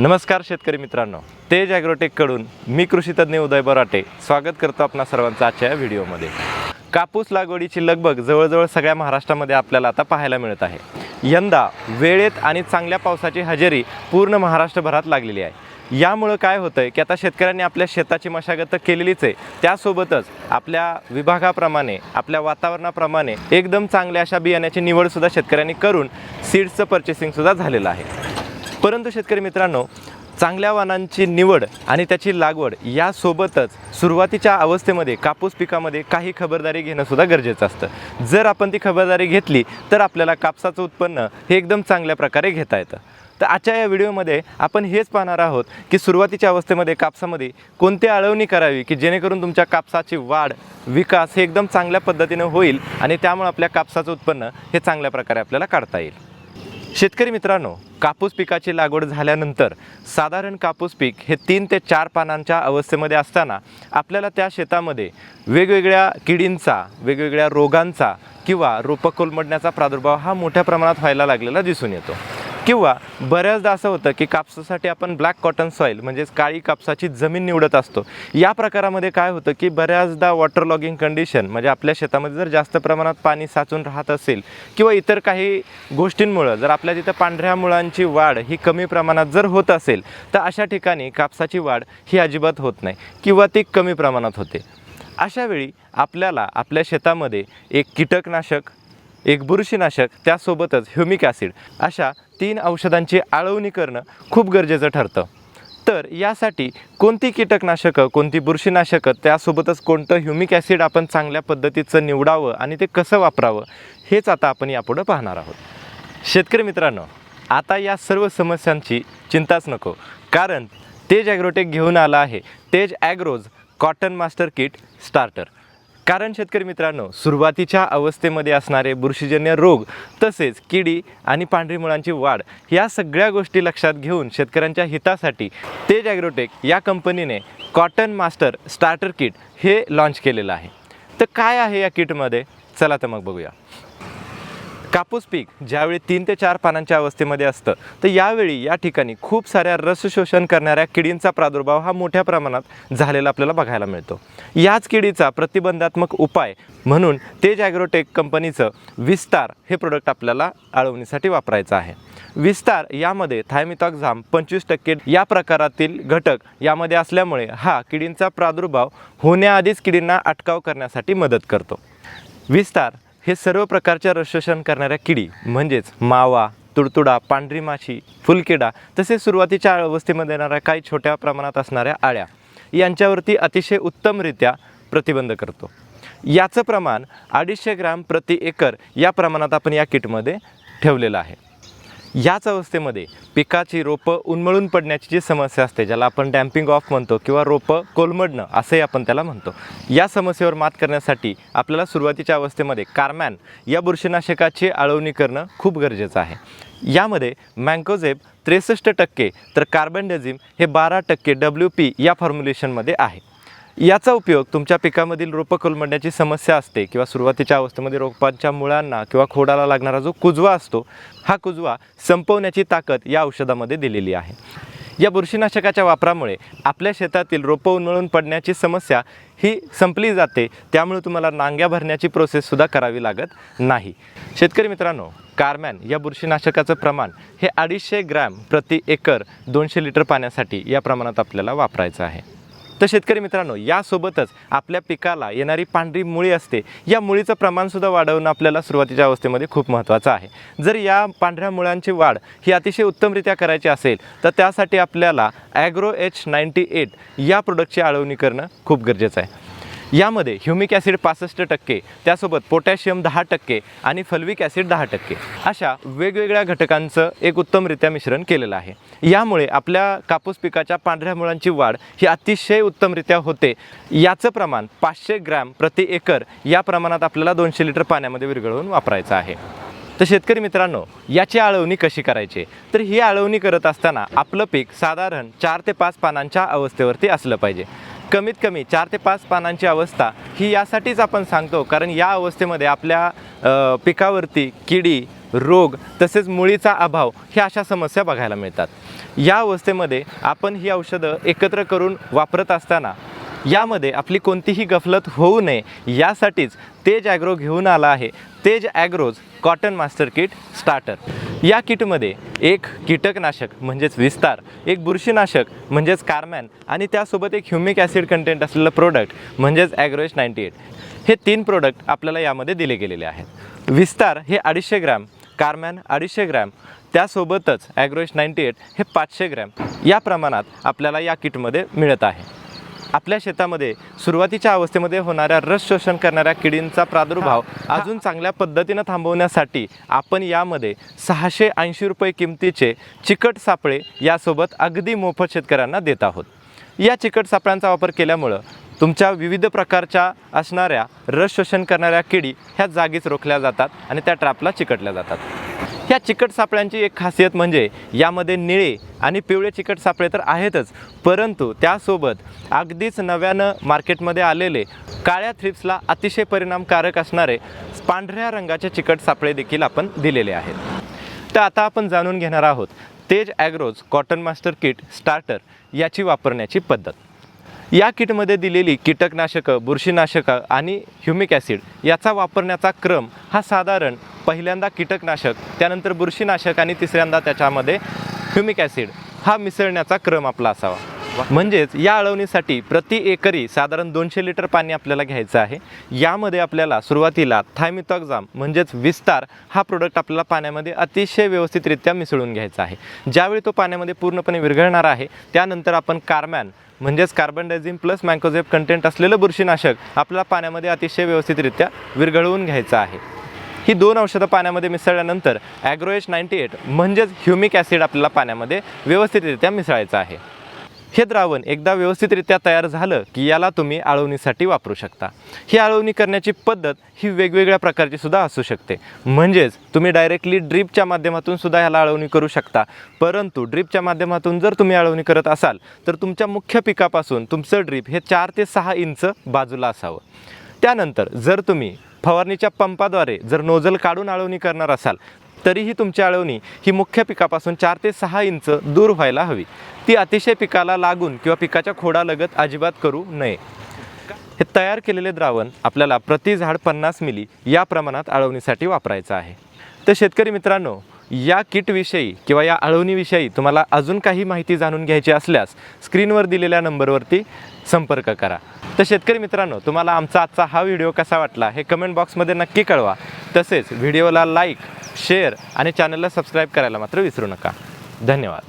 नमस्कार शेतकरी मित्रांनो तेज ॲग्रोटेककडून मी कृषीतज्ञ उदय बराटे स्वागत करतो आपणा सर्वांचं आजच्या या व्हिडिओमध्ये. कापूस लागवडीची लगबग जवळजवळ सगळ्या महाराष्ट्रामध्ये आपल्याला आता पाहायला मिळत आहे. यंदा वेळेत आणि चांगल्या पावसाची हजेरी पूर्ण महाराष्ट्रभरात लागलेली आहे. यामुळं काय होतं आहे की आता शेतकऱ्यांनी आपल्या शेताची मशागत तर केलेलीच आहे. त्यासोबतच आपल्या विभागाप्रमाणे आपल्या वातावरणाप्रमाणे एकदम चांगल्या अशा बियाण्याची निवडसुद्धा शेतकऱ्यांनी करून सीड्सचं पर्चेसिंगसुद्धा झालेलं आहे. परंतु शेतकरी मित्रांनो चांगल्या वाणांची निवड आणि त्याची लागवड यासोबतच सुरुवातीच्या अवस्थेमध्ये कापूस पिकामध्ये काही खबरदारी घेणं सुद्धा गरजेचं असतं. जर आपण ती खबरदारी घेतली तर आपल्याला कापसाचं उत्पन्न हे एकदम चांगल्या प्रकारे घेता येतं. तर आजच्या या व्हिडिओमध्ये आपण हेच पाहणार आहोत की सुरुवातीच्या अवस्थेमध्ये कापसामध्ये कोणती आळवणी करावी की जेणेकरून तुमच्या कापसाची वाढ विकास हे एकदम चांगल्या पद्धतीनं होईल आणि त्यामुळे आपल्या कापसाचं उत्पन्न हे चांगल्या प्रकारे आपल्याला काढता येईल. शेतकरी मित्रांनो कापूस पिकाची लागवड झाल्यानंतर साधारण कापूस पीक हे तीन ते चार पानांच्या अवस्थेमध्ये असताना आपल्याला त्या शेतामध्ये वेगवेगळ्या किडींचा वेगवेगळ्या रोगांचा किंवा रोपं कोलमडण्याचा प्रादुर्भाव हा मोठ्या प्रमाणात व्हायला लागलेला दिसून येतो. किंवा बऱ्याचदा असं होतं की कापसासाठी आपण ब्लॅक कॉटन सॉईल म्हणजेच काळी कापसाची जमीन निवडत असतो. या प्रकारामध्ये काय होतं की बऱ्याचदा वॉटर लॉगिंग कंडिशन म्हणजे आपल्या शेतामध्ये जर जास्त प्रमाणात पाणी साचून राहत असेल किंवा इतर काही गोष्टींमुळं जर आपल्या तिथं पांढऱ्या मुळांची वाढ ही कमी प्रमाणात जर होत असेल तर अशा ठिकाणी कापसाची वाढ ही अजिबात होत नाही किंवा ती कमी प्रमाणात होते. अशावेळी आपल्याला आपल्या शेतामध्ये एक कीटकनाशक एक बुरशीनाशक त्यासोबतच ह्युमिक ॲसिड अशा तीन औषधांची आळवणी करणं खूप गरजेचं ठरतं. तर यासाठी कोणती कीटकनाशकं कोणती बुरशीनाशकं त्यासोबतच कोणतं ह्युमिक ॲसिड आपण चांगल्या पद्धतीचं निवडावं आणि ते कसं वापरावं हेच आता आपण यापुढं पाहणार आहोत. शेतकरी मित्रांनो आता या सर्व समस्यांची चिंताच नको कारण तेज ॲग्रोटेक घेऊन आला आहे. Tej Agros cotton master kit starter. कारण शेतकरी मित्रांनो सुरुवातीच्या अवस्थेमध्ये असणारे बुरशीजन्य रोग तसेच किडी आणि पांढरी मुळांची वाढ या सगळ्या गोष्टी लक्षात घेऊन शेतकऱ्यांच्या हितासाठी तेज ॲग्रोटेक या कंपनीने कॉटन मास्टर स्टार्टर किट हे लॉन्च केलेलं आहे. तर काय आहे या किटमध्ये? चला तर मग बघूया. कापूस पीक ज्यावेळी तीन ते चार पानांच्या अवस्थेमध्ये असतं तर यावेळी या ठिकाणी खूप साऱ्या रस शोषण करणाऱ्या किडींचा प्रादुर्भाव हा मोठ्या प्रमाणात झालेला आपल्याला बघायला मिळतो. याच किडीचा प्रतिबंधात्मक उपाय म्हणून तेज ॲग्रोटेक कंपनीचं विस्तार हे प्रोडक्ट आपल्याला आळवणीसाठी वापरायचं आहे. विस्तार यामध्ये थायमिथॉक्झाम पंचवीस टक्के या प्रकारातील घटक यामध्ये असल्यामुळे हा किडींचा प्रादुर्भाव होण्याआधीच किडींना अटकाव करण्यासाठी मदत करतो. विस्तार हे सर्व प्रकारच्या रसशोषण करणाऱ्या किडी म्हणजेच मावा तुडतुडा पांढरी माशी फुलकिडा तसेच सुरुवातीच्या अवस्थेमध्ये येणाऱ्या काही छोट्या प्रमाणात असणाऱ्या आळ्या यांच्यावरती अतिशय उत्तमरित्या प्रतिबंध करतो. याचं प्रमाण अडीचशे ग्रॅम प्रति एकर या प्रमाणात आपण या किटमध्ये ठेवलेलं आहे. याच अवस्थेमध्ये पिकाची रोपं उन्मळून पडण्याची जी समस्या असते ज्याला आपण डॅम्पिंग ऑफ म्हणतो किंवा रोपं कोलमडणं असंही आपण त्याला म्हणतो. या समस्येवर मात करण्यासाठी आपल्याला सुरुवातीच्या अवस्थेमध्ये कार्मॅन या बुरशीनाशकाची आळवणी करणं खूप गरजेचं आहे. यामध्ये मँकोझेब त्रेसष्ट टक्के तर कार्बनडेझिम हे बारा टक्के डब्ल्यू पी या फॉर्म्युलेशनमध्ये आहे. याचा उपयोग तुमच्या पिकामधील रोपं कोलमडण्याची समस्या असते किंवा सुरुवातीच्या अवस्थेमध्ये रोपांच्या मुळांना किंवा खोडाला लागणारा जो कुजवा असतो हा कुजवा संपवण्याची ताकद या औषधामध्ये दिलेली आहे. या बुरशीनाशकाच्या वापरामुळे आपल्या शेतातील रोपं उन्मळून पडण्याची समस्या ही संपली जाते त्यामुळे तुम्हाला नांग्या भरण्याची प्रोसेससुद्धा करावी लागत नाही. शेतकरी मित्रांनो कारमॅन या बुरशीनाशकाचं प्रमाण हे अडीचशे ग्रॅम प्रति एकर दोनशे लिटर पाण्यासाठी या प्रमाणात आपल्याला वापरायचं आहे. तर शेतकरी मित्रांनो यासोबतच आपल्या पिकाला येणारी पांढरी मुळी असते या मुळीचं प्रमाणसुद्धा वाढवणं आपल्याला सुरुवातीच्या अवस्थेमध्ये खूप महत्त्वाचं आहे. जर या पांढऱ्या मुळांची वाढ ही अतिशय उत्तमरित्या करायची असेल तर त्यासाठी आपल्याला ॲग्रो एच नाईन्टी एट या प्रोडक्टची आळवणी करणं खूप गरजेचं आहे. यामध्ये ह्युमिक ॲसिड पासष्ट टक्के त्यासोबत पोटॅशियम दहा टक्के आणि फल्विक ॲसिड दहा टक्के. अशा वेगवेगळ्या घटकांचं एक उत्तमरित्या मिश्रण केलेलं आहे. यामुळे आपल्या कापूस पिकाच्या पांढऱ्या मुळांची वाढ ही अतिशय उत्तमरित्या होते. याचं प्रमाण पाचशे ग्रॅम प्रति एकर या प्रमाणात आपल्याला दोनशे लिटर पाण्यामध्ये विरघळवून वापरायचं आहे. तर शेतकरी मित्रांनो याची आळवणी कशी करायची? तर ही आळवणी करत असताना आपलं पीक साधारण चार ते पाच पानांच्या अवस्थेवरती असलं पाहिजे. कमीत कमी चार ते पाच पानांची अवस्था ही यासाठीच आपण सांगतो कारण या अवस्थेमध्ये आपल्या पिकावरती किडी रोग तसेच मुळीचा अभाव ह्या अशा समस्या बघायला मिळतात. या अवस्थेमध्ये आपण ही औषधं एकत्र करून वापरत असताना यामध्ये आपली कोणतीही गफलत होऊ नये. यासाठीच तेज ॲग्रो घेऊन आला आहे. Tej Agros cotton master kit starter. या किटमध्ये एक कीटकनाशक म्हणजेच विस्तार एक बुरशीनाशक म्हणजेच कारमॅन आणि त्यासोबत एक ह्युमिक ॲसिड कंटेंट असलेलं प्रोडक्ट म्हणजेच ॲग्रोएस नाईन्टी एट. हे तीन प्रोडक्ट आपल्याला यामध्ये दिले गेलेले आहेत. विस्तार हे अडीचशे ग्रॅम कारमॅन अडीचशे ग्रॅम त्यासोबतच ॲग्रोएस नाईन्टी एट हे पाचशे ग्रॅम या प्रमाणात आपल्याला या किटमध्ये मिळत आहे. आपल्या शेतामध्ये सुरुवातीच्या अवस्थेमध्ये होणाऱ्या रस शोषण करणाऱ्या किडींचा प्रादुर्भाव अजून चांगल्या पद्धतीनं थांबवण्यासाठी आपण यामध्ये सहाशे ऐंशी रुपये किमतीचे चिकट सापळे यासोबत अगदी मोफत शेतकऱ्यांना देत आहोत. या चिकट सापळ्यांचा वापर केल्यामुळं तुमच्या विविध प्रकारच्या असणाऱ्या रस शोषण करणाऱ्या किडी ह्या जागीच रोखल्या जातात आणि त्या ट्रॅपला चिकटल्या जातात. ह्या चिकट सापळ्यांची एक खासियत म्हणजे यामध्ये निळे आणि पिवळे चिकट सापळे तर आहेतच. परंतु त्यासोबत अगदीच नव्यानं मार्केटमध्ये आलेले काळ्या थ्रिप्सला अतिशय परिणामकारक असणारे पांढऱ्या रंगाचे चिकट सापळे देखील आपण दिलेले आहेत. तर आता आपण जाणून घेणार आहोत Tej Agros cotton master kit starter याची वापरण्याची पद्धत. या किटमध्ये दिलेली कीटकनाशकं बुरशीनाशकं आणि ह्युमिक ॲसिड याचा वापरण्याचा क्रम हा साधारण पहिल्यांदा कीटकनाशक त्यानंतर बुरशीनाशक आणि तिसऱ्यांदा त्याच्यामध्ये ह्युमिक ॲसिड हा मिसळण्याचा क्रम आपला असावा. म्हणजेच या अळवणीसाठी प्रति एकरी साधारण दोनशे लिटर पाणी आपल्याला घ्यायचं आहे. यामध्ये आपल्याला सुरुवातीला थायमिथॉक्झाम म्हणजेच विस्तार हा प्रोडक्ट आपल्याला पाण्यामध्ये अतिशय व्यवस्थितरित्या मिसळून घ्यायचा आहे. ज्यावेळी तो पाण्यामध्ये पूर्णपणे विरघळणार आहे त्यानंतर आपण कार्मॅन म्हणजेच carbendazim plus mancozeb content असलेलं बुरशीनाशक आपल्याला पाण्यामध्ये अतिशय व्यवस्थितरित्या विरघळवून घ्यायचं आहे. ही दोन औषधं पाण्यामध्ये मिसळल्यानंतर ॲग्रोएच नाईन्टी एट म्हणजेच ह्युमिक ॲसिड आपल्याला पाण्यामध्ये व्यवस्थितरित्या मिसळायचं आहे. हे द्रावण एकदा व्यवस्थितरित्या तयार झालं की याला तुम्ही आळवणीसाठी वापरू शकता. ही आळवणी करण्याची पद्धत ही वेगवेगळ्या प्रकारची सुद्धा असू शकते. म्हणजेच तुम्ही डायरेक्टली ड्रीपच्या माध्यमातून सुद्धा ह्याला आळवणी करू शकता. परंतु ड्रीपच्या माध्यमातून जर तुम्ही आळवणी करत असाल तर तुमच्या मुख्य पिकापासून तुमचं ड्रीप हे चार ते सहा इंच बाजूला असावं. त्यानंतर जर तुम्ही फवारणीच्या पंपाद्वारे जर नोझल काढून आळवणी करणार असाल तरीही तुमची आळवणी ही मुख्य पिकापासून चार ते सहा इंच दूर व्हायला हवी. ती अतिशय पिकाला लागून किंवा पिकाच्या खोडालगत अजिबात करू नये. हे तयार केलेले द्रावण आपल्याला प्रति झाड पन्नास मिली या प्रमाणात आळवणीसाठी वापरायचं आहे. तर शेतकरी मित्रांनो या किटविषयी किंवा या अळवणीविषयी तुम्हाला अजून काही माहिती जाणून घ्यायची असल्यास स्क्रीनवर दिलेल्या नंबरवरती संपर्क करा. तर शेतकरी मित्रांनो तुम्हाला आमचा आजचा हा व्हिडिओ कसा वाटला हे कमेंट बॉक्समध्ये नक्की कळवा. तसेच व्हिडिओला लाईक शेअर आणि चॅनलला सबस्क्राईब करायला मात्र विसरू नका. धन्यवाद.